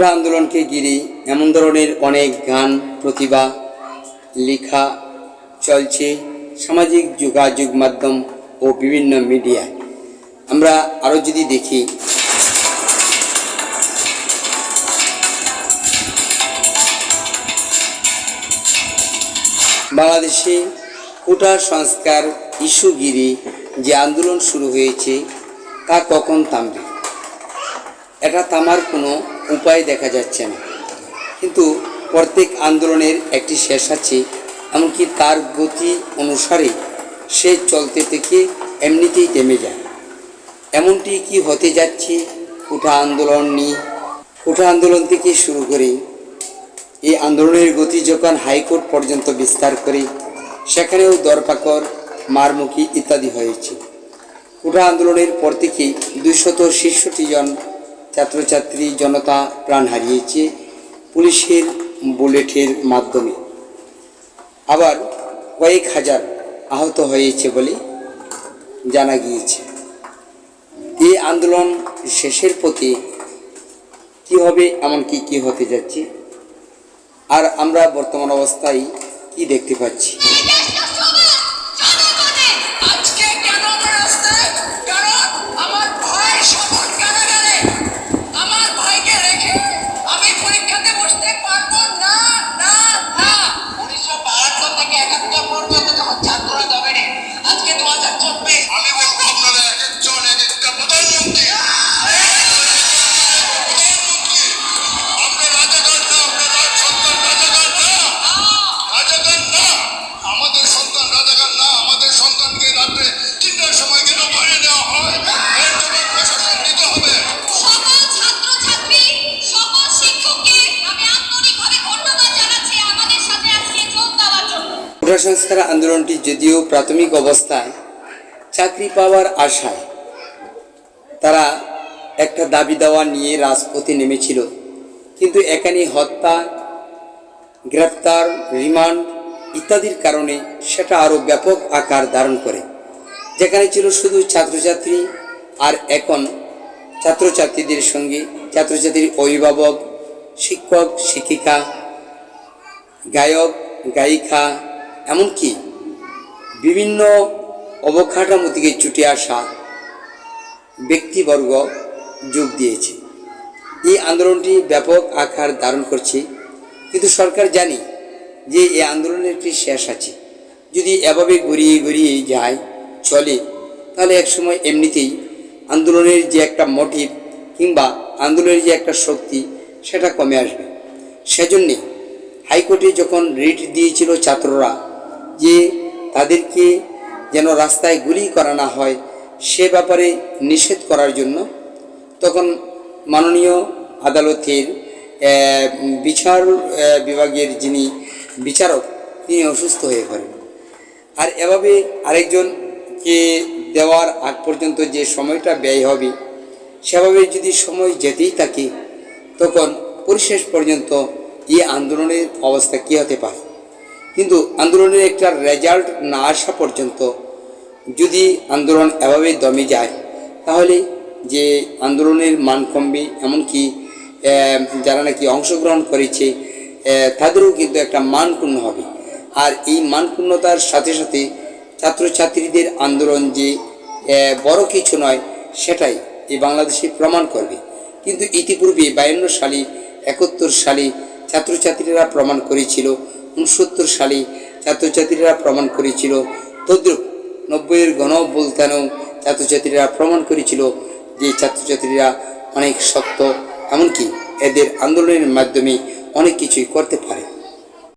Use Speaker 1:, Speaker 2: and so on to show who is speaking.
Speaker 1: কোটা আন্দোলনকে ঘিরে এমন ধরনের অনেক গান, প্রতিভা, লেখা চলছে সামাজিক যোগাযোগ মাধ্যম ও বিভিন্ন মিডিয়ায় আমরা আরও যদি দেখি, বাংলাদেশে কোটা সংস্কার ইস্যুগিরি যে আন্দোলন শুরু হয়েছে, তা কখন থামবে? এটা থামার কোনো উপায় দেখা যাচ্ছে না। কিন্তু প্রত্যেক আন্দোলনের একটি শেষ আছে, এমনকি তার গতি অনুসারে সে চলতে থেকে এমনিতেই থেমে যায়। এমনটি কি হতে যাচ্ছে? কোঠা আন্দোলন নিয়ে কোঠা আন্দোলন থেকে শুরু করে, এই আন্দোলনের গতি যখন হাইকোর্ট পর্যন্ত বিস্তার করে, সেখানেও দরপাকর মারমুখী ইত্যাদি হয়েছে। কোঠা আন্দোলনের পর থেকে দুইশত জন ছাত্রছাত্রী জনতা প্রাণ হারিয়েছে পুলিশের বুলেটের মাধ্যমে। আবার কয়েক হাজার আহত হয়েছে বলে জানা গিয়েছে। এই আন্দোলন শেষের পথে কী হবে, এমনকি কী হতে যাচ্ছে, আর আমরা বর্তমান অবস্থায় কি দেখতে পাচ্ছি?
Speaker 2: সন্তানকে রাত্রে তিনটার সময় কেন ধরে নেওয়া হয়? এর জবাব প্রশাসন দিতে হবে।
Speaker 3: সকল ছাত্রছাত্রী সকল শিক্ষককে আমি আন্তরিকভাবে ধন্যবাদ জানাচ্ছি আমাদের সাথে আজকে যোগ দেওয়ার জন্য।
Speaker 1: কোটা সংস্কার আন্দোলনটি যদিও প্রাথমিক অবস্থায় চাকরি পাওয়ার আশায় তারা একটা দাবি দাওয়া নিয়ে রাজপথে নেমেছিল। কিন্তু এখানে হত্যা গ্রেপ্তার রিমান্ড ইত্যাদির কারণে সেটা আরও ব্যাপক আকার ধারণ করে। যেখানে ছিল শুধু ছাত্রছাত্রী আর এখন ছাত্রছাত্রীদের সঙ্গে ছাত্রছাত্রীর অভিভাবক, শিক্ষক, শিক্ষিকা, গায়ক, গায়িকা, এমনকি বিভিন্ন অবকাঠামো থেকে ছুটে আসা ব্যক্তিবর্গ যোগ দিয়েছে। এই আন্দোলনটি ব্যাপক আকার ধারণ করছে, কিন্তু সরকার জানে যে এই আন্দোলনের একটি শেষ আছে। যদি এভাবে গড়িয়ে গড়িয়ে যায়, চলে, তাহলে একসময় এমনিতেই আন্দোলনের যে একটা মোটিভ কিংবা আন্দোলনের যে একটা শক্তি, সেটা কমে আসবে। সেজন্যে হাইকোর্টে যখন রিট দিয়েছিল ছাত্ররা যে তাদেরকে যেন রাস্তায় গুলি করা না হয়, সে ব্যাপারে নিষেধ করার জন্য, তখন মাননীয় আদালতের বিচার বিভাগের যিনি বিচারক, তিনি অসুস্থ হয়ে পড়েন। আর এভাবে আরেকজনকে দেওয়ার আগ পর্যন্ত যে সময়টা ব্যয় হবে, সেভাবে যদি সময় যেতেই থাকে, তখন পরিশেষ পর্যন্ত এই আন্দোলনের অবস্থা কী হতে পারে? কিন্তু আন্দোলনের একটা রেজাল্ট না আসা পর্যন্ত যদি আন্দোলন এভাবে দমে যায়, তাহলে যে আন্দোলনের মান কমবে, এমনকি যারা নাকি অংশগ্রহণ করেছে তাদেরও কিন্তু একটা মানপূর্ণ হবে। আর এই মানপূর্ণতার সাথে সাথে ছাত্রছাত্রীদের আন্দোলন যে বড় কিছু নয়, সেটাই এই বাংলাদেশে প্রমাণ করবে। কিন্তু ইতিপূর্বে বায়ান্ন সালে, একাত্তর সালে ছাত্রছাত্রীরা প্রমাণ করেছিল উনসত্তর সালে ছাত্রছাত্রীরা প্রমাণ করেছিল, তদ্রুপ নব্বইয়ের গণ বলতানেও ছাত্রছাত্রীরা প্রমাণ করেছিল যে ছাত্রছাত্রীরা অনেক শক্ত। এমনকি এদের আন্দোলনের মাধ্যমে অনেক কিছুই করতে পারে।